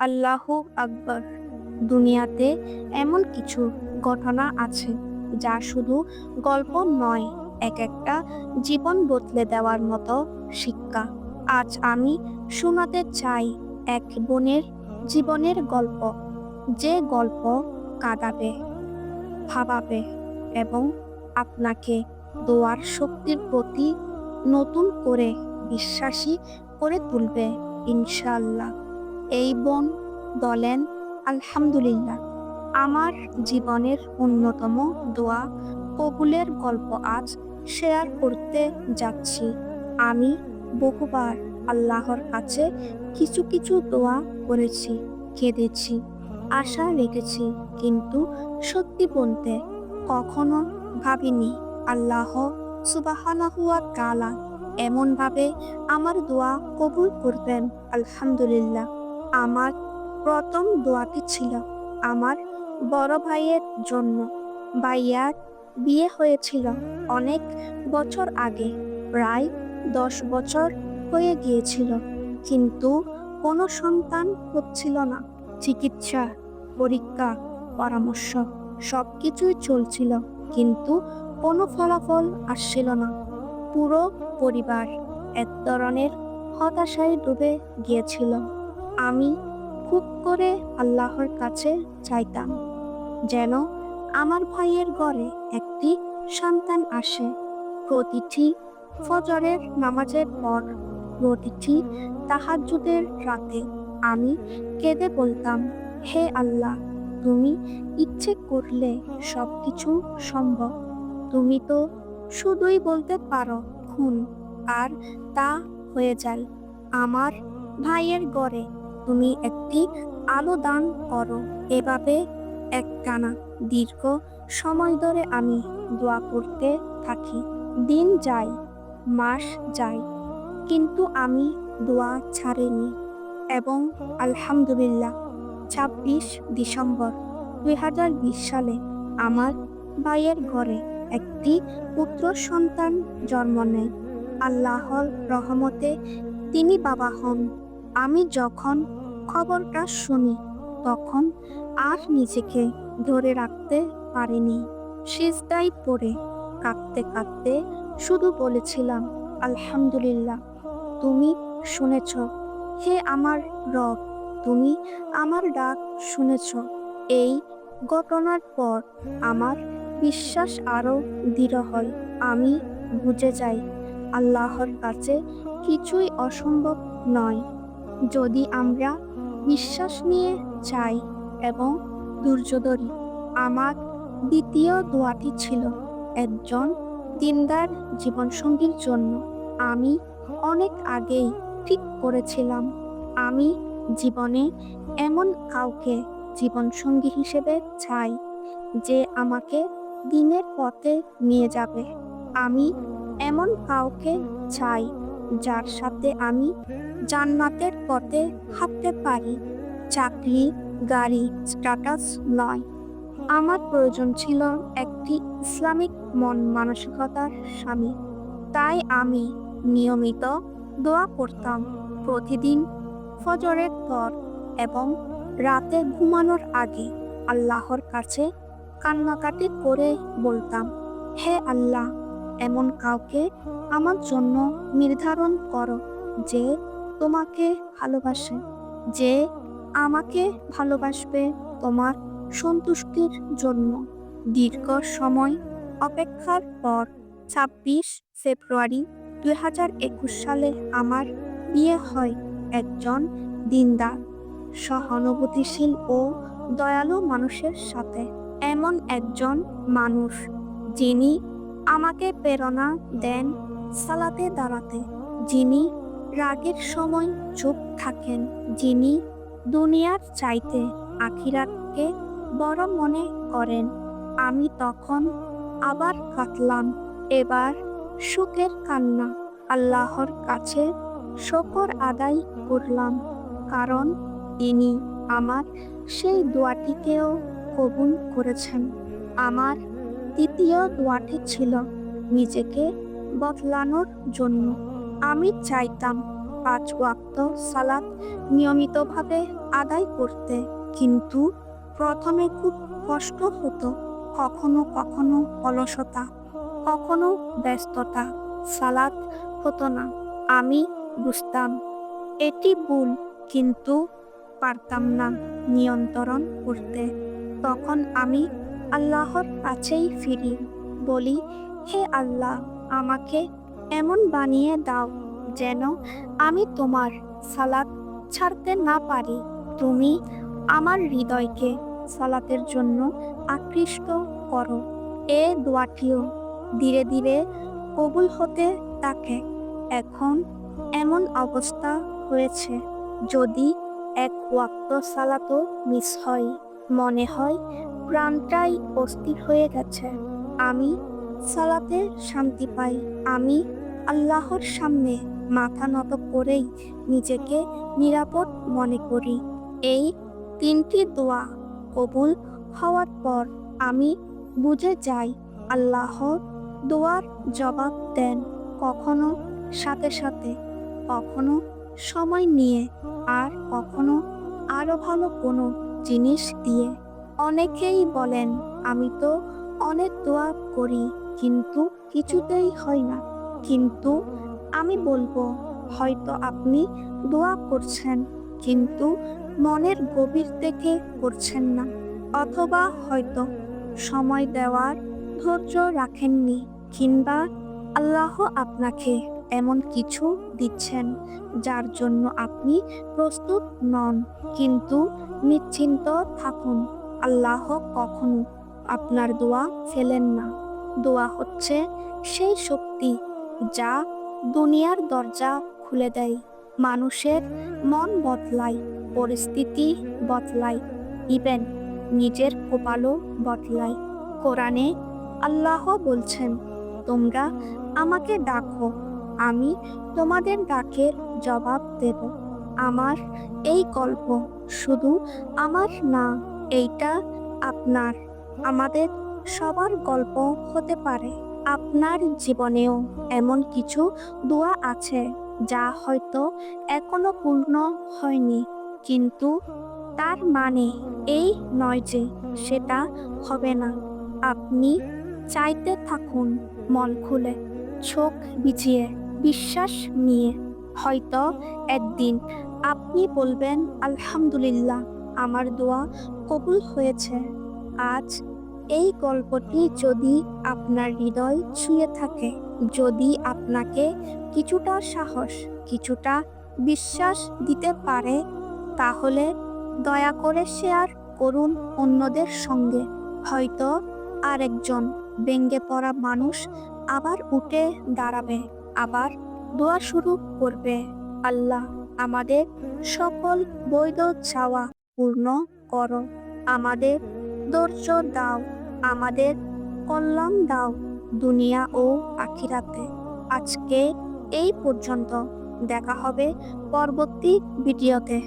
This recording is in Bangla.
আল্লাহু আকবর। দুনিয়াতে এমন কিছু ঘটনা আছে যা শুধু গল্প নয়, এক একটা জীবন বদলে দেওয়ার মতো শিক্ষা। আজ আমি শোনাতে চাই এক বোনের জীবনের গল্প। যে গল্প কাঁদাবে, ভাবাবে এবং আপনাকে দোয়ার শক্তির প্রতি নতুন করে বিশ্বাসী করে তুলবে ইনশাল্লাহ এই বোন বলেন আলহামদুলিল্লাহ। আমার জীবনের অন্যতম দোয়া, কবুলের গল্প আজ শেয়ার করতে যাচ্ছি। আমি বহুবার আল্লাহর কাছে কিছু কিছু দোয়া করেছি, কেঁদেছি, আশা রেখেছি, কিন্তু সত্যি বলতে কখনো ভাবিনি। আল্লাহ সুবাহানাহুয়া তাআলা এমনভাবে আমার দোয়া কবুল করবেন, আলহামদুলিল্লাহ। আমার প্রথম দোয়াটি ছিল, আমার বড় ভাইয়ের জন্য। ভাইয়ার বিয়ে হয়েছিল অনেক বছর আগে, প্রায় দশ বছর হয়ে গিয়েছিল, কিন্তু কোনো সন্তান হচ্ছিল না। চিকিৎসা, পরীক্ষা, পরামর্শ সব কিছুই চলছিল, কিন্তু কোনো ফলাফল আসছিল না। পুরো পরিবার এক ধরনের হতাশায় ডুবে গিয়েছিল। আমি খুব করে আল্লাহর কাছে চাইতাম, যেন আমার ভাইয়ের ঘরে একটি সন্তান আসে। প্রতিটি ফজরের নামাজের পর, প্রতিটি তাহাজ্জুদের রাতে আমি কেঁদে বলতাম, হে আল্লাহ, তুমি ইচ্ছে করলে সব কিছু সম্ভব। তুমি তো শুধুই বলতে পারো, খুন, আর তা হয়ে যায়। আমার ভাইয়ের গড়ে তুমি একটি আলো দান করো। এভাবে একটানা দীর্ঘ সময় ধরে আমি দোয়া করতে থাকি। দিন যায়, মাস যায়, কিন্তু আমি দোয়া ছাড়িনি এবং আলহামদুলিল্লাহ ছাব্বিশ ডিসেম্বর দুই হাজার বিশ সালে আমার ভাইয়ের ঘরে একটি পুত্র সন্তান জন্ম নেয়। আল্লাহর রহমতে তিনি বাবা হন। আমি যখন খবরটা শুনি, তখন আর নিজেকে ধরে রাখতে পারিনি। সিজদাই পড়ে কাঁদতে কাঁদতে শুধু বলেছিলাম, আলহামদুলিল্লাহ, তুমি শুনেছ। হে আমার রব, তুমি আমার ডাক শুনেছ। এই ঘটনার পর আমার বিশ্বাস আরও দৃঢ় হয়। আমি বুঝে যাই, আল্লাহর কাছে কিছুই অসম্ভব নয়। যদি আমরা বিশ্বাস নিয়ে চাই এবং ধৈর্য ধরি আমার দ্বিতীয় দোয়াটি ছিল, একজন দিনদার জীবনসঙ্গীর জন্য আমি অনেক আগেই ঠিক করেছিলাম। আমি জীবনে এমন কাউকে জীবনসঙ্গী হিসেবে চাই যে আমাকে দিনের পথে নিয়ে যাবে। আমি এমন কাউকে চাই যার সাথে আমি জান্নাতের পথে হাঁটতে পারি। চাকরি, গাড়ি স্ট্যাটাস নয়। আমার প্রয়োজন ছিল একটি ইসলামিক মন মানসিকতার স্বামী। তাই আমি নিয়মিত দোয়া করতাম প্রতিদিন ফজরের পর এবং রাতে ঘুমানোর আগে আল্লাহর কাছে কান্নাকাটি করে বলতাম, হে আল্লাহ এমন কাউকে আমার জন্য নির্ধারণ করো যে তোমাকে ভালোবাসে, যে আমাকে ভালোবাসবে তোমার সন্তুষ্টির জন্য। দীর্ঘ সময় অপেক্ষার পর ছাব্বিশ ফেব্রুয়ারি দুই হাজার একুশ সালে আমার বিয়ে হয় একজন দিনদার, সহানুভূতিশীল ও দয়ালু মানুষের সাথে। এমন একজন মানুষ যিনি আমাকে প্রেরণা দেন সালাতে দাঁড়াতে যিনি রাগের সময় চুপ থাকেন, যিনি দুনিয়ার চাইতে আখিরাতকে বড় মনে করেন। আমি তখন আবার কাটলাম এবার সুখের কান্না আল্লাহর কাছে শকর আদায় করলাম, কারণ তিনি আমার সেই দোয়াটিকেও কবুল করেছেন। আমার দ্বিতীয় দোয়াটি ছিল নিজেকে বদলানোর জন্য। আমি চাইতাম পাঁচ ওয়াক্ত সালাত নিয়মিতভাবে আদায় করতে, কিন্তু প্রথমে খুব কষ্ট হতো কখনো কখনো অলসতা, কখনো ব্যস্ততা। সালাত হতো না, আমি বুঝতাম এটি ভুল, কিন্তু পারতাম না নিয়ন্ত্রণ করতে। তখন আমি আল্লাহর কাছেই ফিরি। বলি, হে আল্লাহ, আমাকে এমন বানিয়ে দাও যেন আমি তোমার সালাত ছাড়তে না পারি। তুমি আমার হৃদয়কে সালাতের জন্য আকৃষ্ট করো। এ দোয়াটিও ধীরে ধীরে কবুল হতে থাকে। এখন এমন অবস্থা হয়েছে যদি এক ওয়াক্ত সালাতও মিস হয়। মনে হয় প্রাণটাই অস্থির হয়ে গেছে। আমি সালাতে শান্তি পাই। আমি আল্লাহর সামনে মাথা নত করেই নিজেকে নিরাপদ মনে করি। এই তিনটি দোয়া কবুল হওয়ার পর আমি বুঝে যাই, আল্লাহ দোয়ার জবাব দেন কখনো সাথে সাথে, কখনো সময় নিয়ে, আর কখনো আরও ভালো কোনো জিনিস দিয়ে। অনেকেই বলেন, আমি তো অনেক দোয়া করি, কিন্তু কিছুতেই হয় না। কিন্তু আমি বলব, হয়তো আপনি দোয়া করছেন, কিন্তু মনের গভীর থেকে করছেন না। অথবা হয়তো সময় দেওয়ার ধৈর্য রাখেননি, কিংবা আল্লাহ আপনাকে এমন কিছু দিচ্ছেন, যার জন্য আপনি প্রস্তুত নন। কিন্তু নিশ্চিন্ত থাকুন। আল্লাহ কখনো আপনার দোয়া ফেলেন না। দোয়া হচ্ছে সেই শক্তি যা দুনিয়ার দরজা খুলে দেয়। মানুষের মন বদলায়, পরিস্থিতি বদলায়, ইভেন নিজের কপালও বদলায়। কোরআনে আল্লাহ বলছেন, তোমরা আমাকে ডাকো, আমি তোমাদের ডাকের জবাব দেব। আমার এই গল্প শুধু আমার না এইটা আপনার, আমাদের সবার গল্প হতে পারে। আপনার জীবনেও এমন কিছু দোয়া আছে, যা হয়তো এখনও পূর্ণ হয়নি, কিন্তু তার মানে এই নয় যে সেটা হবে না। আপনি চাইতে থাকুন মন খুলে, চোখ বিছিয়ে বিশ্বাস নিয়ে। হয়তো একদিন আপনি বলবেন, আলহামদুলিল্লাহ। আমার দোয়া কবুল হয়েছে। আজ এই গল্পটি যদি আপনার হৃদয় ছুঁয়ে থাকে, যদি আপনাকে কিছুটা সাহস, কিছুটা বিশ্বাস দিতে পারে, তাহলে দয়া করে শেয়ার করুন অন্যদের সঙ্গে। হয়তো আরেকজন ব্যঙ্গে পড়া মানুষ আবার উঠে দাঁড়াবে, আবার দোয়া শুরু করবে। আল্লাহ আমাদের সকল বৈধ চাওয়া পূর্ণ করো। আমাদের ধৈর্য দাও, আমাদের কল্যাণ দাও দুনিয়া ও আখিরাতে। আজকে এই পর্যন্ত। দেখা হবে পরবর্তী ভিডিওতে।